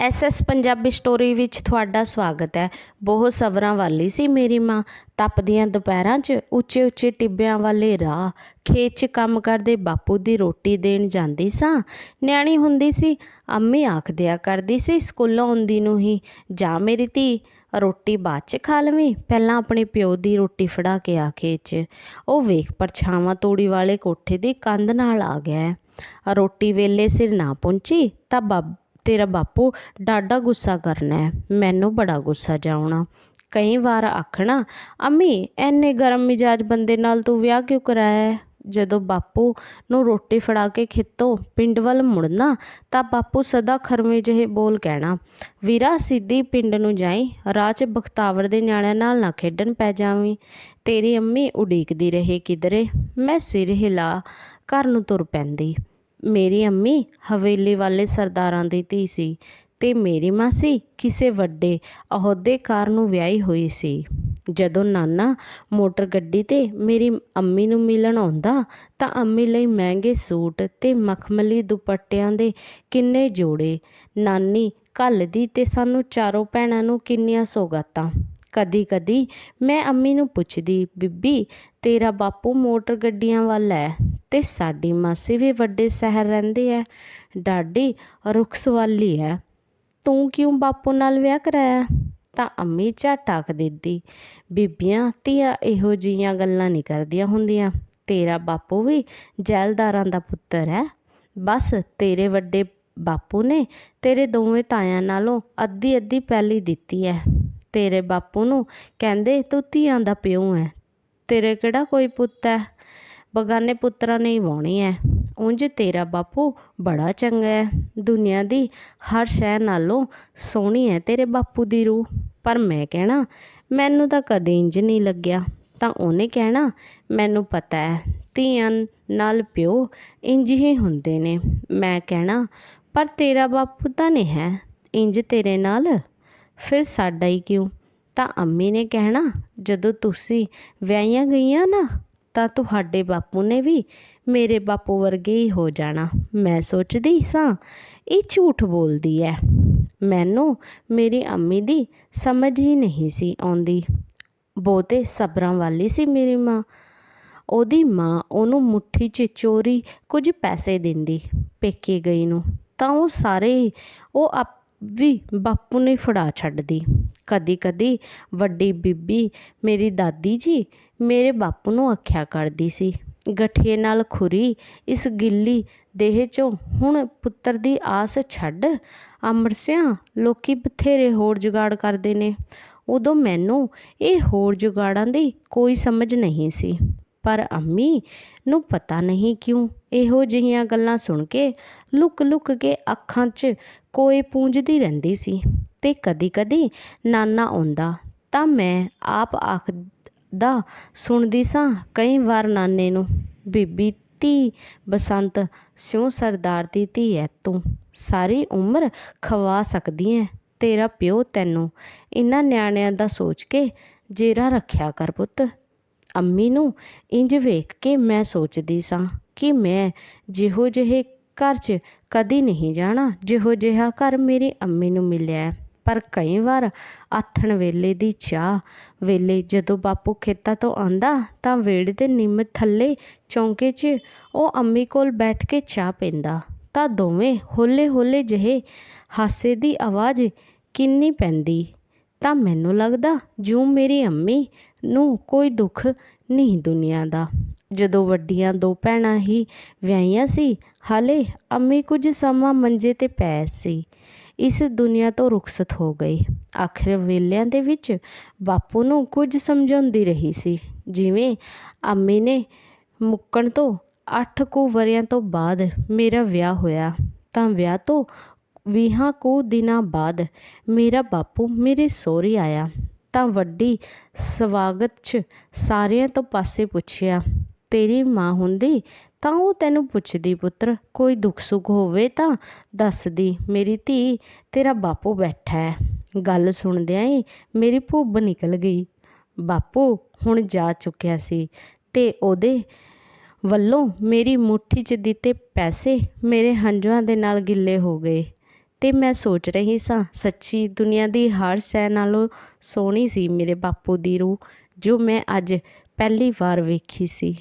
SS Punjabi story ਵਿੱਚ ਤੁਹਾਡਾ ਸਵਾਗਤ ਹੈ। ਬਹੁਤ ਸਬਰਾਂ ਵਾਲੀ ਸੀ ਮੇਰੀ ਮਾਂ। ਤਪਦੀਆਂ ਦੁਪਹਿਰਾਂ 'ਚ ਉੱਚੇ ਉੱਚੇ ਟਿੱਬਿਆਂ ਵਾਲੇ ਰਾਹ, ਖੇਤ 'ਚ ਕੰਮ ਕਰਦੇ ਬਾਪੂ ਦੀ ਰੋਟੀ ਦੇਣ ਜਾਂਦੀ ਸਾਂ। ਨਿਆਣੀ ਹੁੰਦੀ ਸੀ, ਅੰਮੀ ਆਖਦਿਆ ਕਰਦੀ ਸੀ, ਸਕੂਲੋਂ ਆਉਂਦੀ ਨੂੰ ਹੀ, ਜਾ ਮੇਰੀ ਧੀ, ਰੋਟੀ ਬਾਅਦ 'ਚ ਖਾ ਲਵੀਂ। ਪਹਿਲਾਂ ਆਪਣੇ ਪਿਓ ਦੀ ਰੋਟੀ ਫੜਾ ਕੇ ਆ ਖੇਤ 'ਚ। ਉਹ ਵੇਖ ਪਰਛਾਵਾਂ ਤੋੜੀ ਵਾਲੇ ਕੋਠੇ ਦੀ ਕੰਧ ਨਾਲ ਆ ਗਿਆ ਹੈ। ਰੋਟੀ ਵੇਲੇ ਸਿਰ ਨਾ ਪਹੁੰਚੀ ਤਾਂ ਬਾਬ ਤੇਰਾ ਬਾਪੂ ਡਾਢਾ ਗੁੱਸਾ ਕਰਨਾ ਹੈ। ਮੈਨੂੰ ਬੜਾ ਗੁੱਸਾ ਜਾਉਣਾ। ਕਈ ਵਾਰ ਆਖਣਾ, ਅੰਮੀ ਐਨੇ ਗਰਮ ਮਿਜਾਜ ਬੰਦੇ ਨਾਲ ਤੂੰ ਵਿਆਹ ਕਿਉਂ ਕਰਾਇਆ ਹੈ? ਜਦੋਂ ਬਾਪੂ ਨੂੰ ਰੋਟੀ ਫੜਾ ਕੇ ਖਿੱਤੋਂ ਪਿੰਡ ਵੱਲ ਮੁੜਨਾ, ਤਾਂ ਬਾਪੂ ਸਦਾ ਖਰਮੇ ਜਿਹੇ ਬੋਲ ਕਹਿਣਾ, ਵੀਰਾ, ਸਿੱਧੀ ਪਿੰਡ ਨੂੰ ਜਾਈ, ਰਾਹ 'ਚ ਬਖਤਾਵਰ ਦੇ ਨਿਆਣਿਆਂ ਨਾਲ ਨਾ ਖੇਡਣ ਪੈ ਜਾਵੀਂ। ਤੇਰੀ ਅੰਮੀ ਉਡੀਕਦੀ ਰਹੇ ਕਿਧਰੇ। ਮੈਂ ਸਿਰ ਹਿਲਾ ਘਰ ਨੂੰ ਤੁਰ ਪੈਂਦੀ। ਮੇਰੀ ਅੰਮੀ ਹਵੇਲੀ ਵਾਲੇ ਸਰਦਾਰਾਂ ਦੀ ਧੀ ਸੀ ਤੇ ਮੇਰੀ ਮਾਸੀ ਕਿਸੇ ਵੱਡੇ ਅਹੁਦੇਕਾਰ ਨੂੰ ਵਿਆਹੀ ਹੋਈ ਸੀ। ਜਦੋਂ ਨਾਨਾ ਮੋਟਰ ਗੱਡੀ ਤੇ ਮੇਰੀ ਅੰਮੀ ਨੂੰ ਮਿਲਣ ਆਉਂਦਾ ਤਾਂ ਅੰਮੀ ਲਈ ਮਹਿੰਗੇ ਸੂਟ ਤੇ ਮਖਮਲੀ ਦੁਪੱਟਿਆਂ ਦੇ ਕਿੰਨੇ ਜੋੜੇ, ਨਾਨੀ ਘੱਲਦੀ ਤੇ ਸਾਨੂੰ ਚਾਰੋਂ ਭੈਣਾਂ ਨੂੰ ਕਿੰਨੀਆਂ ਸੌਗਾਤਾਂ। ਕਦੀ ਕਦੀ ਮੈਂ ਅੰਮੀ ਨੂੰ ਪੁੱਛਦੀ, ਬੀਬੀ, ਤੇਰਾ ਬਾਪੂ ਮੋਟਰ ਗੱਡੀਆਂ ਵੱਲ ਹੈ ਤੇ ਸਾਡੀ ਮਾਸੀ ਵੀ ਵੱਡੇ ਸ਼ਹਿਰ ਰਹਿੰਦੇ ਹੈ। ਡਾਡੀ ਰੁਖਸ ਵਾਲੀ ਹੈ। ਤੂੰ ਕਿਉਂ ਬਾਪੂ ਨਾਲ ਵਿਆਹ ਕਰਾਇਆ? ਤਾਂ ਅੰਮੀ ਝੱਟ ਆਖ ਦਿੰਦੀ, ਬੀਬੀਆਂ, ਧੀਆਂ ਇਹੋ ਜੀਆਂ ਗੱਲਾਂ ਨਹੀਂ ਕਰਦੀਆਂ ਹੁੰਦੀਆਂ। ਤੇਰਾ ਬਾਪੂ ਵੀ ਜੈਲਦਾਰਾਂ ਦਾ ਪੁੱਤਰ ਹੈ। ਬਸ ਤੇਰੇ ਵੱਡੇ ਬਾਪੂ ਨੇ ਤੇਰੇ ਦੋਵੇਂ ਤਾਇਆਂ ਨਾਲੋਂ ਅੱਧੀ ਅੱਧੀ ਪਹਿਲੀ ਦਿੱਤੀ ਹੈ। ਤੇਰੇ ਬਾਪੂ ਨੂੰ ਕਹਿੰਦੇ, ਤੂੰ ਧੀਆਂ ਦਾ ਪਿਓ ਹੈ ਤੇਰੇ ਕਿਹੜਾ ਕੋਈ ਪੁੱਤ ਹੈ ਬਗਾਨੇ ਪੁੱਤਰਾਂ ਨੇ ਹੀ ਵਾਹੁਣੀ ਹੈ ਉਂਝ ਤੇਰਾ ਬਾਪੂ ਬੜਾ ਚੰਗਾ ਹੈ ਦੁਨੀਆ ਦੀ ਹਰ ਸ਼ੈ ਨਾਲੋਂ ਸੋਹਣੀ ਹੈ ਤੇਰੇ ਬਾਪੂ ਦੀ ਰੂਹ। ਪਰ ਮੈਂ ਕਹਿਣਾ, ਮੈਨੂੰ ਤਾਂ ਕਦੇ ਇੰਜ ਨਹੀਂ ਲੱਗਿਆ। ਤਾਂ ਉਹਨੇ ਕਹਿਣਾ, ਮੈਨੂੰ ਪਤਾ ਹੈ ਧੀਆਂ ਨਾਲ ਪਿਓ ਇੰਜ ਹੀ ਹੁੰਦੇ ਨੇ। ਮੈਂ ਕਹਿਣਾ, ਪਰ ਤੇਰਾ ਬਾਪੂ ਤਾਂ ਨਹੀਂ ਹੈ। ਇੰਜ ਤੇਰੇ ਨਾਲ ਫਿਰ ਸਾਡਾ ਹੀ ਕਿਉਂ? ਤਾਂ ਅੰਮੀ ਨੇ ਕਹਿਣਾ, ਜਦੋਂ ਤੁਸੀਂ ਵਿਆਹੀਆਂ ਗਈਆਂ ਨਾ, ਤਾਂ ਤੁਹਾਡੇ ਬਾਪੂ ਨੇ ਵੀ ਮੇਰੇ ਬਾਪੂ ਵਰਗੇ ਹੀ ਹੋ ਜਾਣਾ। ਮੈਂ ਸੋਚਦੀ ਸਾਂ, ਇਹ ਝੂਠ ਬੋਲਦੀ ਐ। ਮੈਨੂੰ ਮੇਰੀ ਅੰਮੀ ਦੀ ਸਮਝ ਹੀ ਨਹੀਂ ਸੀ ਆਉਂਦੀ। ਬਹੁਤੇ ਸਬਰਾਂ ਵਾਲੀ ਸੀ ਮੇਰੀ ਮਾਂ। ਉਹਦੀ ਮਾਂ ਉਹਨੂੰ ਮੁੱਠੀ 'ਚ ਚੋਰੀ ਕੁਝ ਪੈਸੇ ਦਿੰਦੀ, ਪੇਕੇ ਗਈ ਨੂੰ। ਤਾਂ ਉਹ ਸਾਰੇ ਹੀ, ਉਹ ਆਪ ਵੀ ਬਾਪੂ ਨੇ ਫੜਾ ਛੱਡਦੀ। ਕਦੀ ਕਦੀ ਵੱਡੀ ਬੀਬੀ ਮੇਰੀ ਦਾਦੀ ਜੀ ਮੇਰੇ ਬਾਪੂ ਨੂੰ ਆਖਿਆ ਕਰਦੀ ਸੀ, ਗਠੀਏ ਨਾਲ ਖੁਰੀ ਇਸ ਗਿੱਲੀ ਦੇਹ 'ਚੋਂ। ਹੁਣ ਪੁੱਤਰ ਦੀ ਆਸ ਛੱਡ। ਅੰਮ੍ਰਿਤਸਿਆਂ ਲੋਕੀ ਬਥੇਰੇ ਹੋਰ ਜੁਗਾੜ ਕਰਦੇ ਨੇ। ਉਦੋਂ ਮੈਨੂੰ ਇਹ ਹੋਰ ਜੁਗਾੜਾਂ ਦੀ ਕੋਈ ਸਮਝ ਨਹੀਂ ਸੀ। ਪਰ ਅੰਮੀ ਨੂੰ ਪਤਾ ਨਹੀਂ ਕਿਉਂ ਇਹੋ ਜਿਹੀਆਂ ਗੱਲਾਂ ਸੁਣ ਕੇ ਲੁਕ ਲੁਕ ਕੇ ਅੱਖਾਂ 'ਚ ਕੋਏ ਪੂੰਝਦੀ ਰਹਿੰਦੀ ਸੀ ਅਤੇ ਕਦੀ ਕਦੀ ਨਾਨਾ ਆਉਂਦਾ ਤਾਂ ਮੈਂ ਆਪ ਆਖਦਾ, ਸੁਣਦੀ ਸਾਂ ਕਈ ਵਾਰ ਨਾਨੇ ਨੂੰ, ਬੀਬੀ ਧੀ ਬਸੰਤ, ਸਿਉਂ ਸਰਦਾਰ ਦੀ ਧੀ ਐ ਤੂੰ, ਸਾਰੀ ਉਮਰ ਖਵਾ ਸਕਦੀ ਐ, ਤੇਰਾ ਪਿਓ ਤੈਨੂੰ ਇਹਨਾਂ ਨਿਆਣਿਆਂ ਦਾ ਸੋਚ ਕੇ ਜੇਰਾ ਰੱਖਿਆ ਕਰ ਪੁੱਤ। ਅੰਮੀ ਨੂੰ ਇੰਜ ਵੇਖ ਕੇ ਮੈਂ ਸੋਚਦੀ ਸਾਂ ਕਿ ਮੈਂ ਜਿਹੋ ਜਿਹੇ ਘਰ 'ਚ ਕਦੀ ਨਹੀਂ ਜਾਣਾ। ਜਿਹੋ ਜਿਹਾ ਘਰ ਮੇਰੀ ਅੰਮੀ ਨੂੰ ਮਿਲਿਆ ਪਰ ਕਈ ਵਾਰ ਆਥਣ ਵੇਲੇ ਦੀ ਚਾਹ ਵੇਲੇ ਜਦੋਂ ਬਾਪੂ ਖੇਤਾਂ ਤੋਂ ਆਂਦਾ ਤਾਂ ਵੇੜੇ ਦੇ ਨਿੰਮ ਥੱਲੇ ਚੌਂਕੇ 'ਚ ਉਹ ਅੰਮੀ ਕੋਲ ਬੈਠ ਕੇ ਚਾਹ ਪੀਂਦਾ। ਤਾਂ ਦੋਵੇਂ ਹੌਲੇ ਹੌਲੇ ਜਿਹੇ ਹਾਸੇ ਦੀ ਆਵਾਜ਼ ਕਿੰਨੀ ਪੈਂਦੀ। ਤਾਂ ਮੈਨੂੰ ਲੱਗਦਾ ਜੂ ਮੇਰੀ ਅੰਮੀ ਨੂੰ ਕੋਈ ਦੁੱਖ ਨਹੀਂ ਦੁਨੀਆ ਦਾ। ਜਦੋਂ ਵੱਡੀਆਂ ਦੋ ਭੈਣਾਂ ਹੀ ਵਿਆਹੀਆਂ ਸੀ, ਹਾਲੇ ਅੰਮੀ ਕੁਝ ਸਮਾਂ ਮੰਜੇ ਤੇ ਪੈ ਸੀ। ਇਸ ਦੁਨੀਆ ਤੋਂ ਰੁਖਸਤ ਹੋ ਗਈ। ਆਖਰ ਵੇਲਿਆਂ ਦੇ ਵਿੱਚ ਬਾਪੂ ਨੂੰ ਕੁਝ ਸਮਝਾਉਂਦੀ ਰਹੀ ਸੀ। ਜਿਵੇਂ ਅੰਮੀ ਨੇ ਮੁੱਕਣ ਤੋਂ ਅੱਠ ਕੁ ਵਰਿਆਂ ਤੋਂ ਬਾਅਦ ਮੇਰਾ ਵਿਆਹ ਹੋਇਆ, ਤਾਂ ਵਿਆਹ ਤੋਂ ਵੀਹਾਂ ਕੁ ਦਿਨਾਂ ਬਾਅਦ ਮੇਰਾ ਬਾਪੂ ਮੇਰੇ ਸਹੁਰੇ ਆਇਆ। ਤਾਂ ਵੱਡੀ ਸਵਾਗਤ 'ਚ ਸਾਰਿਆਂ ਤੋਂ ਪਾਸੇ ਪੁੱਛਿਆ, ਤੇਰੀ ਮਾਂ ਹੁੰਦੀ? ਤਾਂ ਉਹ ਤੈਨੂੰ ਪੁੱਛਦੀ, ਪੁੱਤਰ, ਕੋਈ ਦੁੱਖ ਸੁੱਖ ਹੋਵੇ ਤਾਂ ਦੱਸਦੀ, ਮੇਰੀ ਧੀ ਤੇਰਾ ਬਾਪੂ ਬੈਠਾ ਹੈ। ਗੱਲ ਸੁਣਦਿਆਂ ਹੀ ਮੇਰੀ ਭੁੱਬ ਨਿਕਲ ਗਈ। ਬਾਪੂ, ਹੁਣ ਜਾ ਚੁੱਕਿਆ ਸੀ ਤੇ ਉਹਦੇ ਵੱਲੋਂ ਮੇਰੀ ਮੁੱਠੀ 'ਚ ਦਿੱਤੇ ਪੈਸੇ ਮੇਰੇ ਹੰਝੂਆਂ ਦੇ ਨਾਲ ਗਿੱਲੇ ਹੋ ਗਏ। ਤੇ ਮੈਂ ਸੋਚ ਰਹੀ ਸਾਂ, ਸੱਚੀ ਦੁਨੀਆ ਦੀ ਹਰ ਸ਼ੈ ਨਾਲੋਂ ਸੋਹਣੀ ਸੀ ਮੇਰੇ ਬਾਪੂ ਦੀ ਰੂਹ, ਜੋ ਮੈਂ ਅੱਜ ਪਹਿਲੀ ਵਾਰ ਵੇਖੀ ਸੀ।